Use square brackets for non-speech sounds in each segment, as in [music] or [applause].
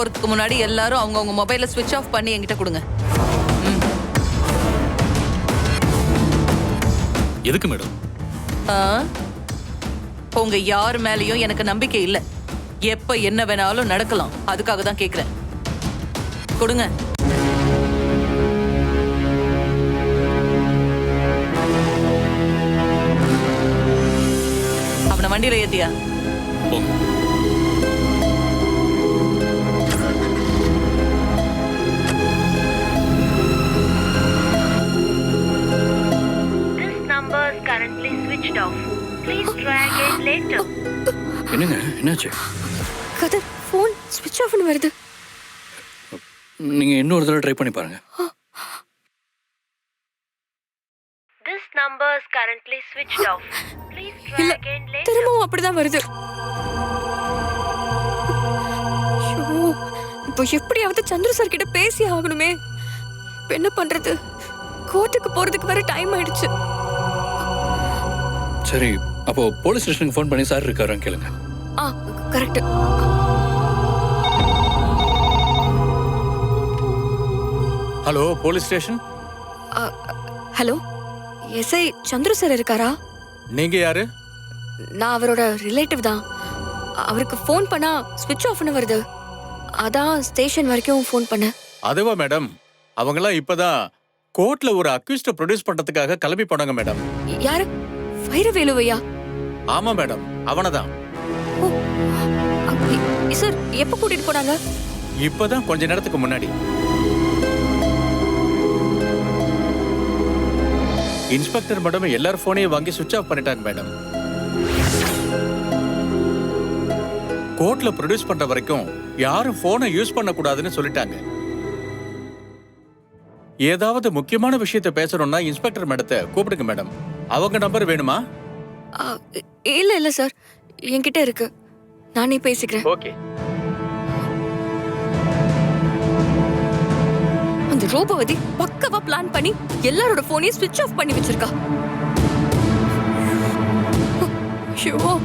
போறதுக்கு முன்னாடி எல்லாரும் அவங்கவங்க மொபைலை ஸ்விட்ச் ஆஃப் பண்ணி என்கிட்ட கொடுங்க. எதுக்கு மேடம்? உங்க யார் மேலயும் எனக்கு நம்பிக்கை இல்ல. எப்ப என்ன வேணாலும் நடக்கலாம். அதுக்காக தான் கேக்குறேன். கொடுங்க. அவனை வண்டியில ஏத்தியா? Switched off. Please try again later. என்னங்க? என்னாச்சு? கதர் ஃபோன் ஸ்விட்ச் ஆஃப்னு வருது. நீங்க இன்னொரு தடவை ட்ரை பண்ணி பாருங்க. This number is currently switched off. Please try இல்ல again later. திரும்பவும் அப்படிதான் வருது. ஐயோ, இப்போ எப்படியாவது சந்திர சார் கிட்ட பேசி ஆகணுமே. இப்ப என்ன பண்றது? கோர்ட்டுக்கு போறதுக்கு வேற டைம் ஆயிடுச்சு. சரி அப்போ போலீஸ் ஸ்டேஷனுக்கு ஃபோன் பண்ணி சார் இருக்காரான்னு கேளுங்க. ஆ correct hello police station hello SI Chandra sir இருக்காரா? நீங்க யாரு? நான் அவரோட ரிலேட்டிவ் தான். அவருக்கு ஃபோன் பண்ணா ஸ்விட்ச் ஆஃப்னு வருது. அதான் ஸ்டேஷன் வரைக்கும் ஃபோன் பண்ணேன். அதுவா மேடம் அவங்கெல்லாம் இப்பதான் கோர்ட்ல ஒரு அக்யூஸ்ட ப்ரொடியூஸ் பண்றதுக்காக கிளம்பி போனாங்க மேடம் யாரு? வைரவேலுவையா? ஆமா மேடம். அவனதான். சார் எப்போ கூட்டிட்டு போனாங்க? இப்பதான் கொஞ்ச நேரத்துக்கு முன்னாடி. இன்ஸ்பெக்டர் மேடம் எல்லார் போனையும் வாங்கி சுவிட்ச் ஆஃப் பண்ணிட்டாங்க மேடம். கோர்ட்ல ப்ரொடியூஸ் பண்ற வரைக்கும் யாரும் போனை யூஸ் பண்ண கூடாதுன்னு சொல்லிட்டாங்க. ஏதாவது முக்கியமான விஷயத்தை பேசணும்னா இன்ஸ்பெக்டர் மேடத்தை கூப்பிடுங்க மேடம். அவங்க நம்பர் வேணுமா? இல்ல இல்ல சார் என்கிட்ட இருக்கு. நானே பேசிக்கிறேன். ஓகே. அந்த ரோபோவதி பக்கவா பிளான் பண்ணி எல்லாரோட போனையும் ஸ்விட்ச் ஆஃப் பண்ணி வச்சிருக்கா. ஐயோ.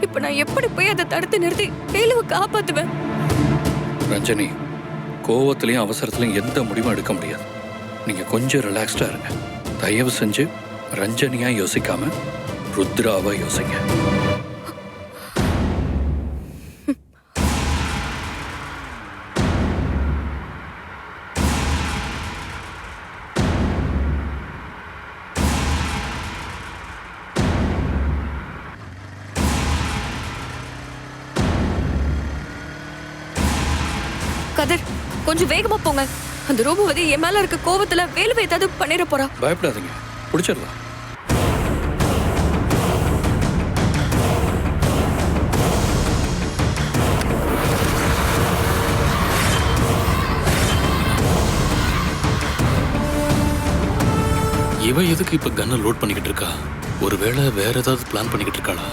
இப்ப நான் எப்படி போய் அதை தடுத்து நிறுத்தி வேலுவை காப்பாத்துவேன்? ரஞ்சனி கோவத்திலையும் அவசரத்திலையும் எந்த முடிவும் எடுக்க முடியாது. நீங்க கொஞ்சம் ரிலாக்ஸ்டா இருங்க. தயவு செஞ்சு ரஞ்சனியா யோசிக்காம ருத்ராவா யோசிங்க. கதிர் கொஞ்சம் வேகமா போங்க. அந்த ரோபோவதி என் மேல இருக்க கோவத்துல வேலுவை ஏதாவது பண்ணிட போறா. பயப்படாதீங்க. பிடிச்சிடலாம். இவன் எதுக்கு இப்ப கன்னை லோட் பண்ணிக்கிட்டு இருக்கா? ஒருவேளை வேற ஏதாவது பிளான் பண்ணிக்கிட்டு இருக்காளா?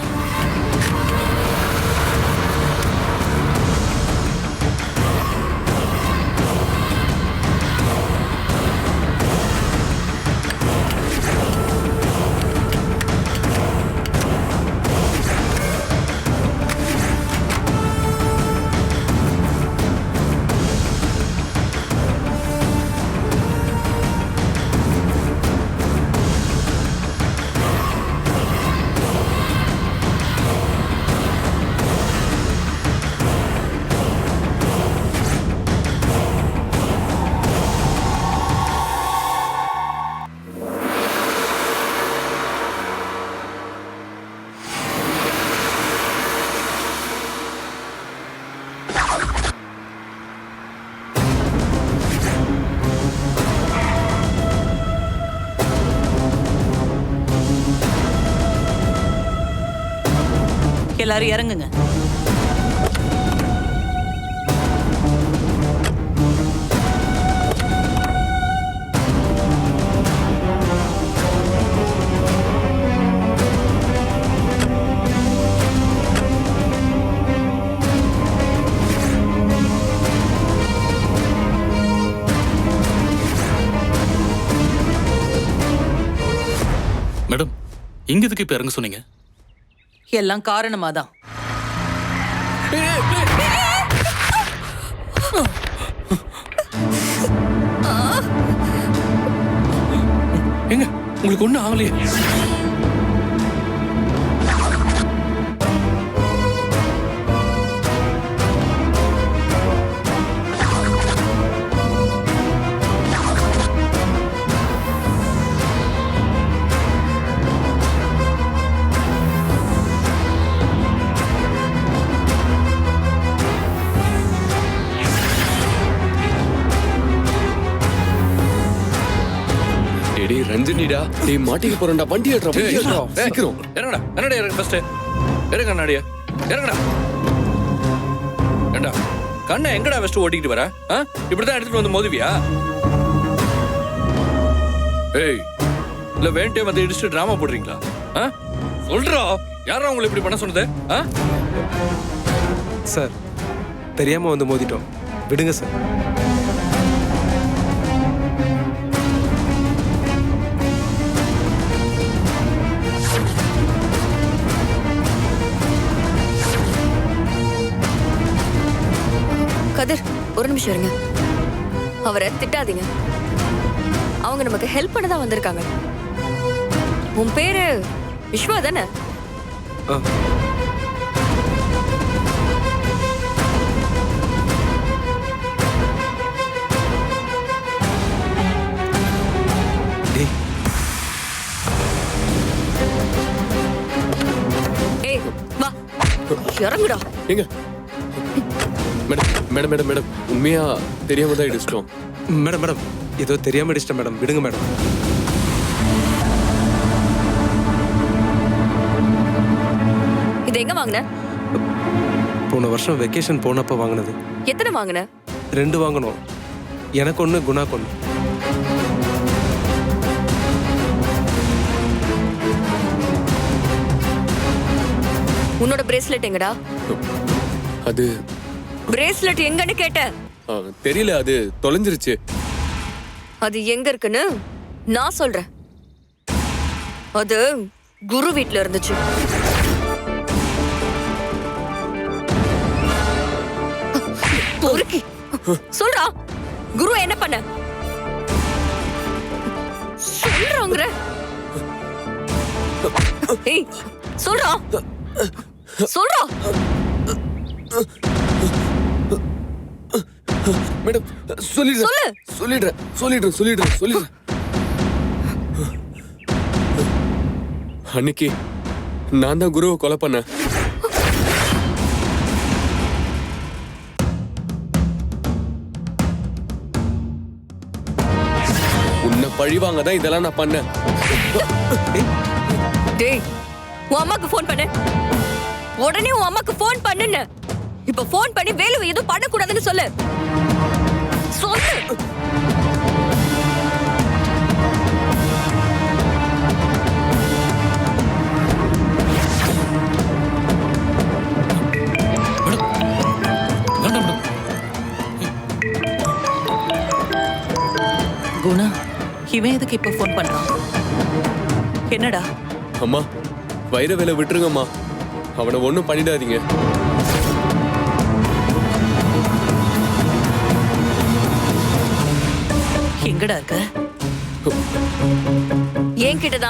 எல்லாரும் இறங்குங்க. மேடம் இங்க எதுக்கு இப்ப இறங்க சொன்னீங்க? எல்லாம் காரணமாதான். எங்க? உங்களுக்கு ஒண்ணும் ஆகலையே. ரஞ்சனிடா டேய் மாட்டிக்க போறேன்டா வண்டி ஏட்றா வண்டி ஏட்றா சீக்கிரம். இறங்கடா என்னடா இறங்க ஃபர்ஸ்ட் இறங்க அண்ணாடியா. இறங்கடா. ஏண்டா கண்ணை எங்கடா வச்சுட்டு ஓட்டிக்கிட்டு வர? ஆ? இப்படிதான் எடுத்துட்டு வந்து மோதுவியா? ஏய் இல்ல வேண்டே வந்து இடிச்சுட்டு டிராமா போடுறீங்களா? ஆ? சொல்றா. யாரா உங்களை இப்படி பண்ண சொன்னது? ஆ? சார் தெரியாம வந்து மோதிட்டோம். விடுங்க சார். ஒரு நிமிஷம் இருங்க. அவரை திட்டாதீங்க. அவங்க நமக்கு ஹெல்ப் பண்ண தான் வந்திருக்காங்க. உன் பேரு விஸ்வா தானே? இறங்குடா. எங்க? மேடம் மேடம் மேடம் மேடம் உண்மையா தெரியாம தான் இடிச்சிட்டோம். மேடம் மேடம் ஏதோ தெரியாம அடிச்சிட்டேன் மேடம். விடுங்க மேடம். இது எங்க வாங்கின? போன வருஷம் வெக்கேஷன் போனப்ப வாங்கினது. எத்தனை வாங்கின? ரெண்டு வாங்கணும் எனக்கு ஒன்று குணாக்கு ஒன்று உன்னோட பிரேஸ்லெட் எங்கடா? அது பிரேஸ்லெட் எங்கன்னு கேட்டேன் தெரியல அது தொலைஞ்சிருச்சு. அது எங்க இருக்குன்னு நான் சொல்றேன். அது குரு வீட்ல இருந்துச்சு. பொறுக்கி. சொல்றா. குரு என்ன பண்ண? சொல்றாங்கற. ஏய் சொல்றா. சொல்றா. மேடம் சொல்லிடுறேன். சொல்லு. சொல்லிடுறேன் சொல்லிடுறேன் சொல்லிடுறேன் சொல்லிடுறேன். அன்னைக்கு நான் தான் குருவை கொலை பண்ணேன். உன்னை பழிவாங்க தான் இதெல்லாம் நான் பண்ணேன். டேய் உன் அம்மாக்கு ஃபோன் பண்ணு. உடனே உன் அம்மாக்கு ஃபோன் பண்ணுன்னு. இப்ப போன் பண்ணி வேலுவை எதுவும் பண்ணக்கூடாதுன்னு சொல்லு. சொல்லு. குணா இவன் எதுக்கு இப்ப ஃபோன் பண்றான்? என்னடா? அம்மா வைர வேலை விட்டுருங்கம்மா. அவனை ஒன்றும் பண்ணிடாதீங்க.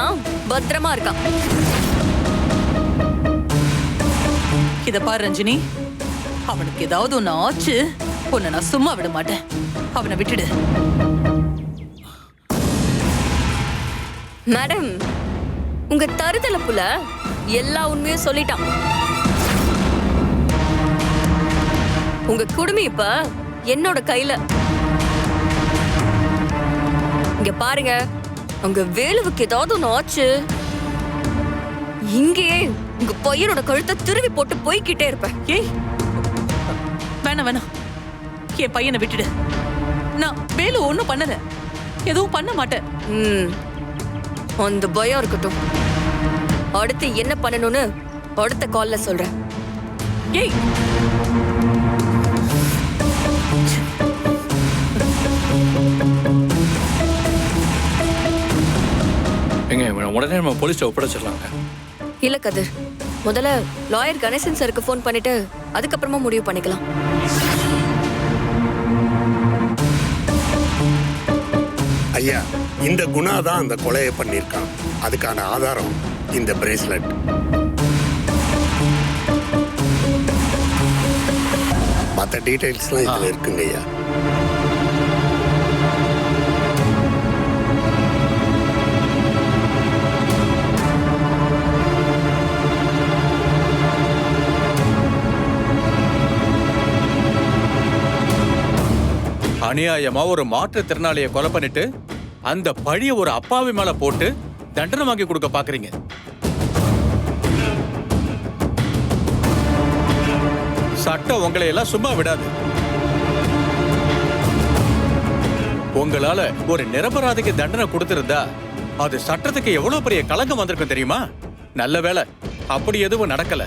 என்கிட்ட பத்திரமா இருக்கான் இத பாரு ரஞ்சினி. அவனுக்கு ஏதாவது ஒண்ணு ஆச்சு உன்னை நான் சும்மா விட மாட்டேன். அவனை விட்டுடு. மேடம் உங்க தருதல புல எல்லா உண்மையும் சொல்லிட்டான். உங்க குடுமி இப்ப என்னோட கையில. இங்க பாருங்க. உங்க வேலுவுக்கு ஏதாவது ஒண்ணு ஆச்சு? இங்கேயே உங்க பையனோட கழுத்தை திருவி போட்டு போய்க்கிட்டே இருப்பேன். ஏய் வேணாம் வேணாம். என் பையனை விட்டுடு. நான் வேலு ஒண்ணும் பண்ணல. எதுவும் பண்ண மாட்டேன். ம். அந்த பயம் இருக்கட்டும். அடுத்து என்ன பண்ணணும்னு அடுத்த கால்ல சொல்றேன். ஏய் இவனை உடனே நம்ம போலீஸ்ல ஒப்படைச்சிடலாங்க. இல்ல கதிர். முதல்ல லாயர் கணேசன் சாருக்கு ஃபோன் பண்ணிட்டு அதுக்கப்புறமா முடிவு பண்ணிக்கலாம். ஐயா இந்த குணா தான் அந்த கொலையை பண்ணியிருக்கான். அதுக்கான ஆதாரம் இந்த பிரேஸ்லெட் மற்ற டீடைல்ஸ்லாம் இதில் இருக்குங்க ஐயா. அநியாயமா ஒரு மாற்றுத்திறனாளியை கொலை பண்ணிட்டு அந்த பழிய ஒரு அப்பாவி மேல போட்டு தண்டனை வாங்கி கொடுக்க பாக்குறீங்க. சட்டம் உங்களை எல்லாம் சும்மா விடாது. உங்களால ஒரு நிரபராதிக்கு தண்டனை கொடுத்திருந்தா அது சட்டத்துக்கு எவ்வளவு பெரிய கலங்கம் வந்திருக்கும் தெரியுமா? நல்ல வேலை அப்படி எதுவும் நடக்கல.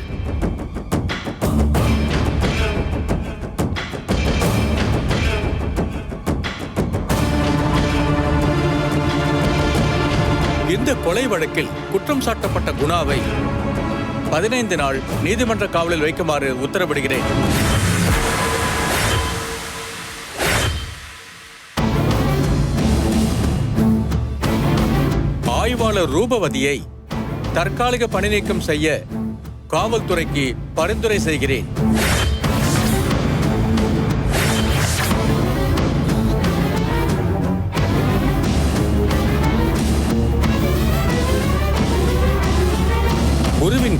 கொலை வழக்கில் குற்றம் சாட்டப்பட்ட குணாவை பதினைந்து நாள் நீதிமன்ற காவலில் வைக்குமாறு உத்தரவிடுகிறேன். ஆய்வாளர் ரூபவதியை தற்காலிக பணி நீக்கம் செய்ய காவல்துறைக்கு பரிந்துரை செய்கிறேன்.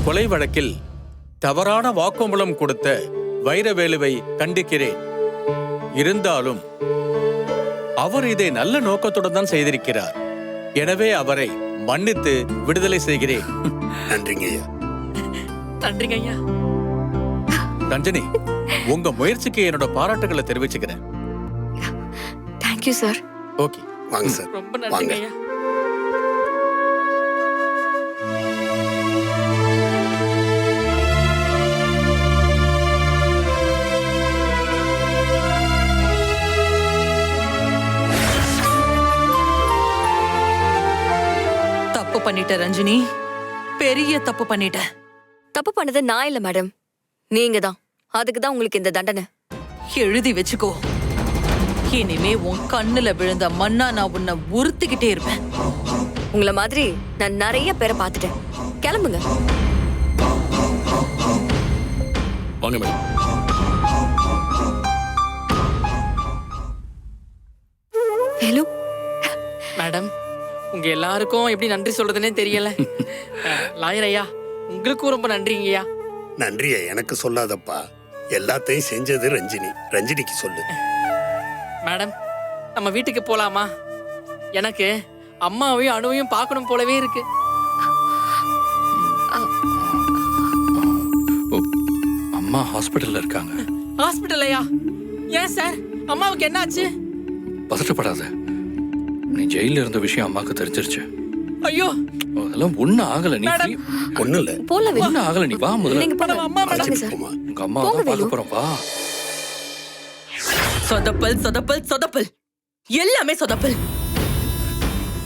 கொலை வழக்கில் தவறான வாக்குமூலம் கொடுத்த வைரவேலுவை கண்டிக்கிறேன். இருந்தாலும் அவர் இதை நல்ல நோக்கத்துடன் தான் செய்திருக்கிறார். எனவே அவரை மன்னித்து விடுதலை செய்கிறேன். நன்றிங்க ஐயா. நன்றிங்க ஐயா. ரஞ்சனி உங்க முயற்சிக்கு என்னோட பாராட்டுகளை தெரிவிச்சுக்கிறேன். Thank you sir okay. வாங்க சார் ரொம்ப நன்றிங்க ஐயா. பண்ணிட்ட ரஞ்சினி. பெரிய தப்பு பண்ணிட்ட. தப்பு பண்ணது நான் இல்ல மேடம். நீங்க தான். அதுக்கு தான் உங்களுக்கு இந்த தண்டனை. எழுதி வச்சுக்கோ. இனிமே உன் கண்ணுல விழுந்த மண்ணா நான் உன்னை உறுத்திக்கிட்டே இருப்பேன். உங்களை மாதிரி நான் நிறைய பேரை பார்த்துட்டேன். கிளம்புங்க. வாங்க மேடம். ஹலோ மேடம் உங்க எல்லாருக்கும் எப்படி நன்றி சொல்றதுன்னே தெரியல. [laughs] லாயர் ஐயா உங்களுக்கும் ரொம்ப நன்றிங்கய்யா நன்றியா எனக்கு சொல்லாதப்பா. எல்லாத்தையும் செஞ்சது ரஞ்சினி. ரஞ்சினிக்கு சொல்லு. மேடம் நம்ம வீட்டுக்கு போலாமா? எனக்கு அம்மாவையும் அணுவையும் பார்க்கணும் போலவே இருக்கு. அம்மா ஹாஸ்பிட்டல்ல இருக்காங்க. ஹாஸ்பிட்டல் ஐயா. ஏன் சார்? அம்மாவுக்கு என்னாச்சு? பதட்டப்படாத. நீ ஜெயில இருந்த விஷயம் அம்மாக்கு தெரிஞ்சிருச்சு. ஐயோ! அதெல்லாம் ஒண்ணு ஆகல நீ ஒன்றும் இல்லை. போல ஒண்ணு ஆகல நீ வா முதல்ல. நீங்க போங்க அம்மா, மேடம். உங்க அம்மா தான் பார்க்க. போறோம் வா. சொதப்பல் சொதப்பல் சொதப்பல். எல்லாமே சொதப்பல்.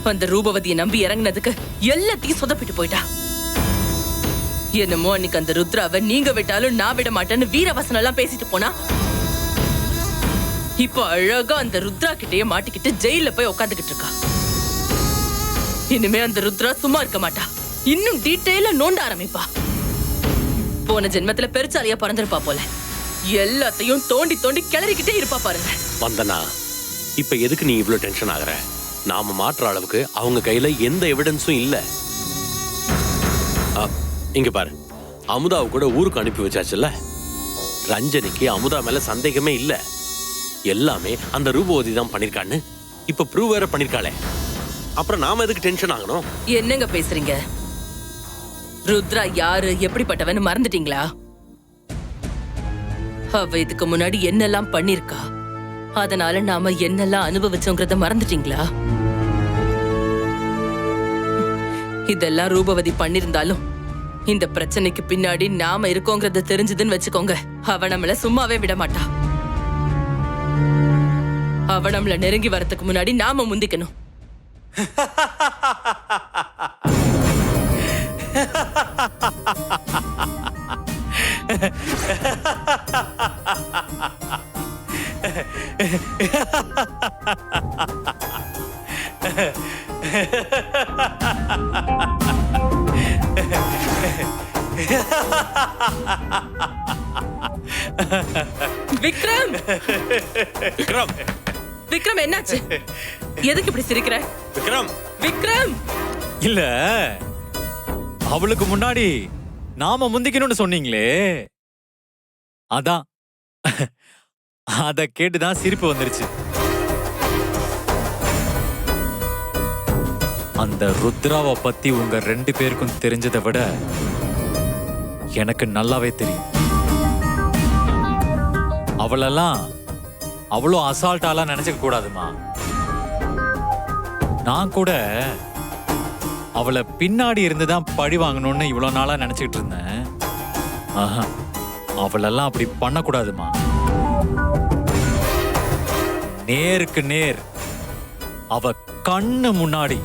அந்த ரூபவதியை நம்பி இறங்குனதுக்கு எல்லாத்தையும் சொதப்பிட்டு போயிட்டா. என்னமோ அன்னைக்கு அந்த ருத்ராவை நீங்க விட்டாலும் நான் விட மாட்டேன்னு வீரவசனம் எல்லாம் பேசிட்டு போனா. இப்போ அழகா அந்த ருத்ரா கிட்டயே மாட்டிக்கிட்டு ஜெயில போய் உட்காந்துக்கிட்டு இருக்கா. இனிமே அந்த ருத்ரா சும்மா இருக்க மாட்டா. இன்னும் டீட்டெயிலா நோண்ட ஆரம்பிப்பா. போன ஜென்மத்துல பெருச்சாலியா பிறந்திருப்பா போல. எல்லாத்தையும் தோண்டி தோண்டி கிளறிக்கிட்டே இருப்பா பாருங்க. வந்தனா இப்ப எதுக்கு நீ இவ்ளோ டென்ஷன் ஆகுற? நாம மாற்ற அளவுக்கு அவங்க கையில எந்த எவிடன்ஸும் இல்ல. இங்க பாரு. அமுதாவை கூட ஊருக்கு அனுப்பி வச்சாச்சுல்ல? ரஞ்சனிக்கு அமுதா மேல சந்தேகமே இல்ல. எல்லாமே அந்த ரூபவதி தான் பண்ணிருக்கான்னு இப்ப ப்ரூவ் வேற பண்ணிருக்காளே. அப்புறம் நாம எதுக்கு டென்ஷன் ஆகணும்? என்னங்க பேசுறீங்க? ருத்ரா யாரு எப்படிப்பட்டவன்னு மறந்துட்டீங்களா? அவ இதுக்கு முன்னாடி என்னெல்லாம் பண்ணிருக்கா? அதனால நாம என்னெல்லாம் அனுபவிச்சோங்கிறத மறந்துட்டீங்களா? இதெல்லாம் ரூபவதி பண்ணிருந்தாலும் இந்த பிரச்சனைக்கு பின்னாடி நாம இருக்கோங்கிறத தெரிஞ்சதுன்னு வச்சுக்கோங்க. அவ நம்மள சும்மாவே விட மாட்டா. அவ நம்மள நெருங்கி வரதுக்கு முன்னாடி நாம முந்திக்கணும். [laughs] விக்ரம்! விக்ரம். விக்ரம் என்னாச்சு? எதுக்கு இப்படி சிரிக்கிற? விக்ரம். விக்ரம்! இல்ல. அவளுக்கு முன்னாடி நாம முந்திக்கணும்னு சொன்னீங்களே. அதான். அத கேட்டுதான் சிரிப்பு வந்துருச்சு. அந்த ருத்ராவை பத்தி உங்க ரெண்டு பேருக்கும் தெரிஞ்சதை விட எனக்கு நல்லாவே தெரியும். அவளெல்லாம் அவ்வளோ அசால்ட்டாலாம் நினச்சிக்க கூடாதுமா. நான் கூட அவளை பின்னாடி இருந்து தான் பழி வாங்கணும்னு இவ்வளோ நாளா நினைச்சிட்டு இருந்தேன். ஆஹா அவளெல்லாம் அப்படி பண்ணக்கூடாதுமா. நேருக்கு நேர் அவ கண்ணு முன்னாடி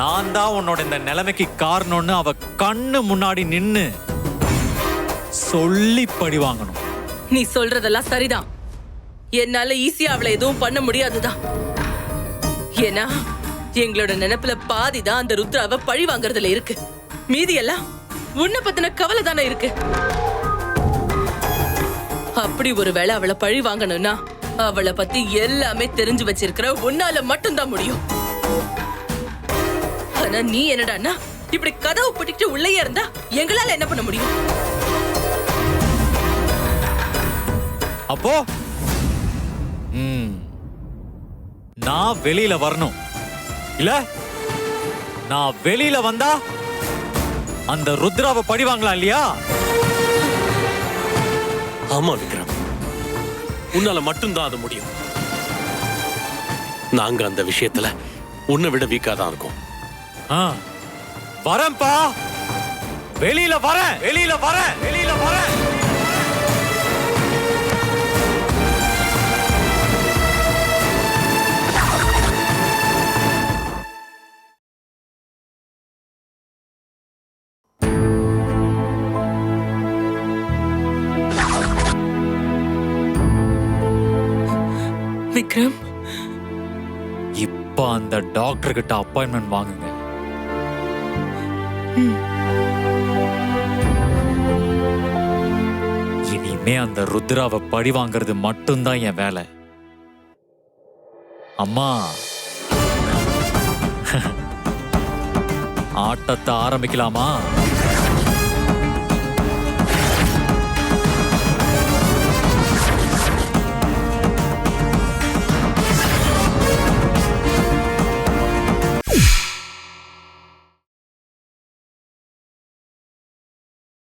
நான் தான் உன்னோட இந்த நிலைமைக்கு காரணம்னு அவ கண்ணு முன்னாடி நின்னு சொல்லி பழி வாங்கணும். நீ சொல்றதெல்லாம் சரிதான். என்னால ஈஸியா அவளை எதுவும் பண்ண முடியாதுதான். ஏன்னா எங்களோட நினைப்புல பாதி தான் அந்த ருத்ராவை பழி வாங்குறதுல இருக்கு. மீதி எல்லாம் உன்னை பத்தின கவலை தானே இருக்கு. அப்படி ஒருவேளை அவளை பழி வாங்கணும்னா அவளை பத்தி எல்லாமே தெரிஞ்சு வச்சிருக்கிற உன்னால மட்டும்தான் முடியும். ஆனா நீ என்னடான்னா இப்படி கதவு பூட்டிட்டு உள்ளே இருந்தா எங்களால என்ன பண்ண முடியும்? அப்போ? நான் வெளியில வரணும். இல்ல? நான் வெளியில வந்தா அந்த ருத்ராவை பழி வாங்கலாம் இல்லையா? ஆமா விக்ரம். உன்னால மட்டும்தான் அது முடியும். நாங்க அந்த விஷயத்துல உன்னை விட வீக்கா தான் இருக்கோம். ஆ, வரேன்பா வெளியில வரேன். வெளியில வரேன். வெளியில வரேன். அந்த டாக்டர் கிட்ட அப்பாயின்மெண்ட் வாங்குங்க. இனிமே அந்த ருத்ராவை பழி வாங்குறது மட்டும்தான் என் வேலை. அம்மா. ஆட்டத்தை ஆரம்பிக்கலாமா?